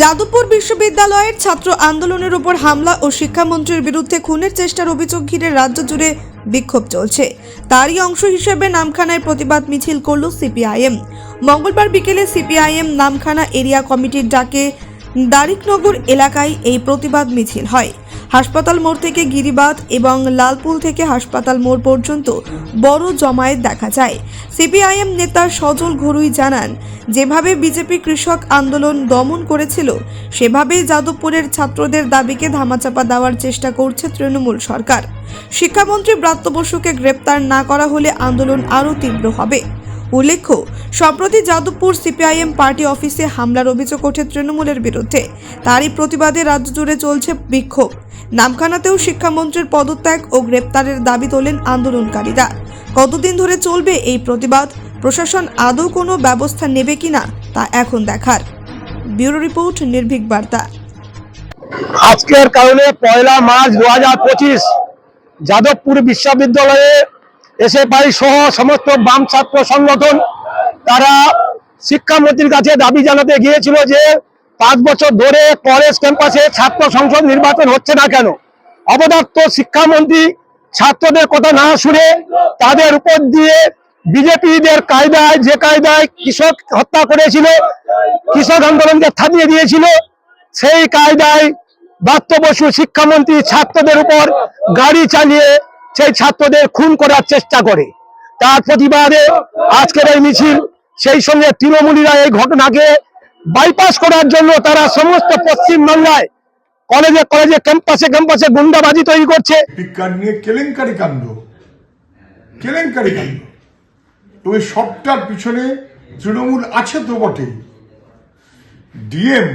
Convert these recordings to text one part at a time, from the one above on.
যাদবপুর বিশ্ববিদ্যালয়ের ছাত্র আন্দোলনের উপর হামলা ও শিক্ষামন্ত্রীর বিরুদ্ধে খুনের চেষ্টার অভিযোগ ঘিরে রাজ্য জুড়ে বিক্ষোভ চলছে। তারই অংশ হিসেবে নামখানায় প্রতিবাদ মিছিল করল সিপিআইএম। মঙ্গলবার বিকেলে সিপিআইএম নামখানা এরিয়া কমিটির ডাকে দারিকনগর এলাকায় এই প্রতিবাদ মিছিল হয়। হাসপাতাল মোড় থেকে গিরিবাদ এবং লালপুল থেকে হাসপাতাল মোড় পর্যন্ত বড় জমায়েত দেখা যায়। সিপিআইএম নেতা সজল ঘরুই জানান, যেভাবে বিজেপি কৃষক আন্দোলন দমন করেছিল সেভাবেই যাদবপুরের ছাত্রদের দাবিকে ধামাচাপা দেওয়ার চেষ্টা করছে তৃণমূল সরকার। শিক্ষামন্ত্রী ব্রাত্য বসুকে গ্রেপ্তার না করা হলে আন্দোলন আরও তীব্র হবে। উল্লেখ্য, সম্প্রতি যাদবপুর সিপিআইএম পার্টি অফিসে হামলার অভিযোগ ওঠে তৃণমূলের বিরুদ্ধে। তারই প্রতিবাদে রাজ্য জুড়ে চলছে বিক্ষোভ। নামখানাতেও শিক্ষামন্ত্রীর পদত্যাগ ও গ্রেপ্তারের দাবি তোলেন আন্দোলনকারীরা। কতদিন ধরে চলবে এই প্রতিবাদ? প্রশাসন আদৌ কোনো ব্যবস্থা নেবে কিনা তা এখন দেখার। ব্যুরো রিপোর্ট, নির্ভীক বার্তা। আজকের কারণে পয়লা মার্চ দু হাজার পঁচিশ, যাদবপুর বিশ্ববিদ্যালয়ে এসে পাই সহ সমস্ত বাম ছাত্র সংগঠন, তারা শিক্ষামন্ত্রীর কাছে দাবি জানাতে গিয়েছিল যে পাঁচ বছর ধরে কলেজ ক্যাম্পাসে ছাত্র সংসদ নির্বাচন হচ্ছে না কেন? অবদত্ত শিক্ষামন্ত্রী ছাত্রদের কথা না শুনে তাদের উপর দিয়ে বিজেপিদের কায়দায়, যে কায়দায় কৃষক হত্যা করেছিল, কৃষক আন্দোলনকে থামিয়ে দিয়েছিল, সেই কায়দায় বাত্য বসু শিক্ষামন্ত্রী ছাত্রদের উপর গাড়ি চালিয়ে সেই ছাত্রদের খুন করার চেষ্টা করে। তার প্রতিবাদে আজকের এই মিছিল, সেই সঙ্গে তৃণমূলীরা এই ঘটনাকে বাইপাস করার জন্য তারা সমস্ত পশ্চিম বাংলায় কলেজে কলেজে, ক্যাম্পাসে ক্যাম্পাসে গুন্ডাবাজি তৈরি করছে। বিজ্ঞান নিয়ে কেলেঙ্কারি কাণ্ড। কেলেঙ্কারি কাণ্ড। এই সবটার পিছনে তৃণমূল আছে তো বটে। ডিএম,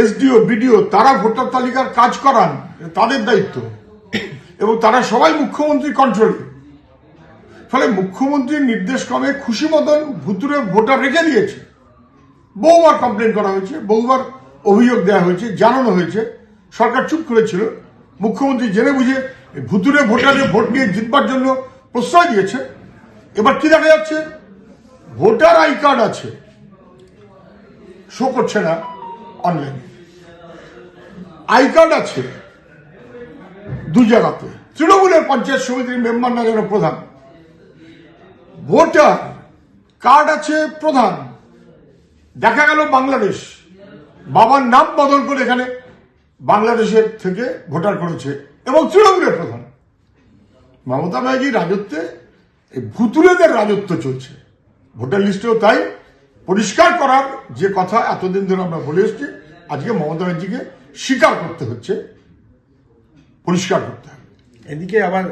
এসডিও, বিডিও, তারা ভোটার তালিকার কাজ করান তাদের দায়িত্ব। এবং তারা সবাই মুখ্যমন্ত্রী কন্ট্রোলে ফলে মুখ্যমন্ত্রীর নির্দেশ ক্রমে খুশি মতন ভুতুরে ভোটার রেখে দিয়েছে। বহুবার কমপ্লেন করা হয়েছে, বহুবার অভিযোগ দেওয়া হয়েছে, জানানো হয়েছে। সরকার চুপ করেছিল। মুখ্যমন্ত্রী জেনে বুঝে ভুতুরে ভোটারের ভোট নিয়ে জিতবার জন্য প্রশ্রয় দিয়েছে। এবার কি দেখা যাচ্ছে? ভোটার আই কার্ড আছে। শো করছে না অনলাইনে আই কার্ড আছে। দু জায়গাতে। তৃণমূলের পঞ্চায়েত সমিতির মেম্বার না যেন প্রধান। ভোটার কার্ড আছে প্রধান। দেখা গেল বাংলাদেশ। বাবার নাম বদল করে এখানে বাংলাদেশের থেকে ভোটার করেছে এবং তৃণমূলের প্রধান। মমতা ব্যানার্জির রাজত্বে এই ভুতুলেদের রাজত্ব চলছে। ভোটার লিস্টেও তাই। পরিষ্কার করার যে কথা এতদিন ধরে আমরা বলে এসছি, আজকে মমতা ব্যানার্জিকে স্বীকার করতে হচ্ছে। পরিষ্কার করতে হবে। এদিকে আবার